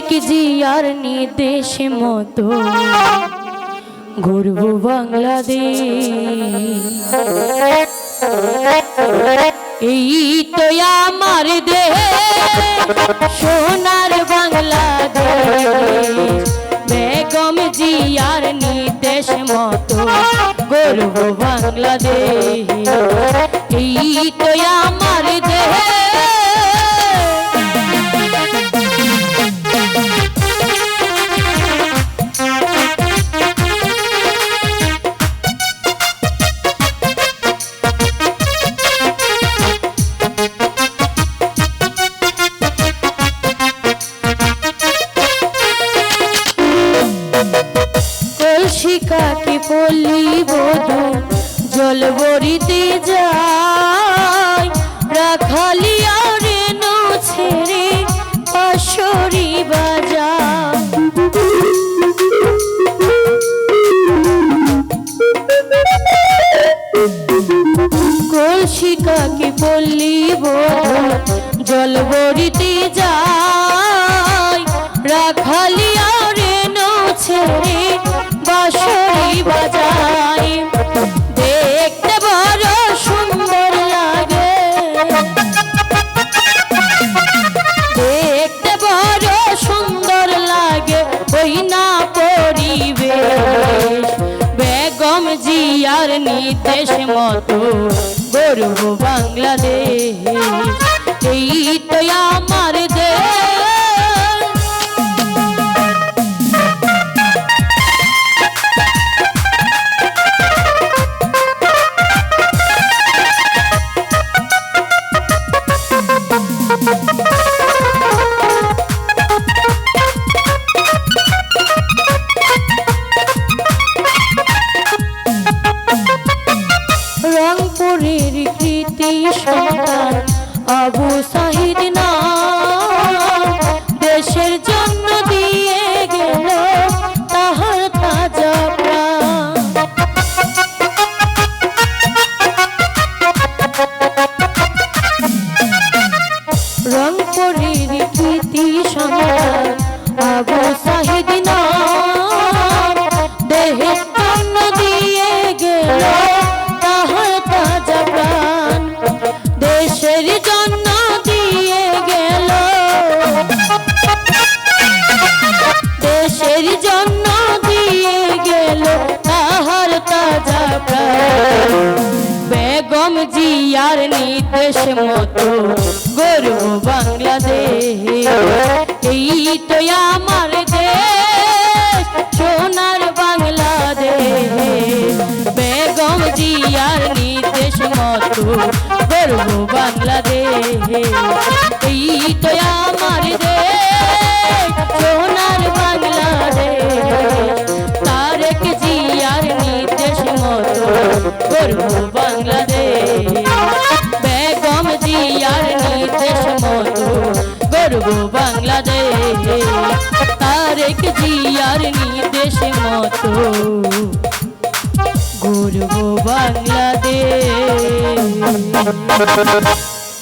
তারেক জিয়ার নির্দেশ মতো। ঘুরব বাংলাদেশ। এই তো আমার সোনার বাংলাদেশ। বেগম জিয়ার নির্দেশ মতো গর্ব বাংলাদেশ। এই তো আমার দেহ পল্লী বধু, জল বরিতে যায় রাখালিয়া রেনু ছেড়ে পাশরি বাজায় কলসি কাকে পল্লী বধু জল বরিতে যায় বড় সুন্দর লাগে। দেখতে বেগম জিয়ার নির্দেশ মতো গর্ব বাংলাদেশ। এই তো সন্তান আবু সাহিদ না জিয়ার নির্দেশ মতো। গরু বাংলাদেশ, এই তো আমার দেশ, সোনার বাংলাদেশ। বেগম জিয়ার নির্দেশ মতো, গরু বাংলাদেশ, এই তো গর্ব বাংলাদেশ। বেগম জিয়ার নির্দেশ মতো গর্ব বাংলাদেশ। তারেক জিয়ার নির্দেশ মতো বাংলাদেশ।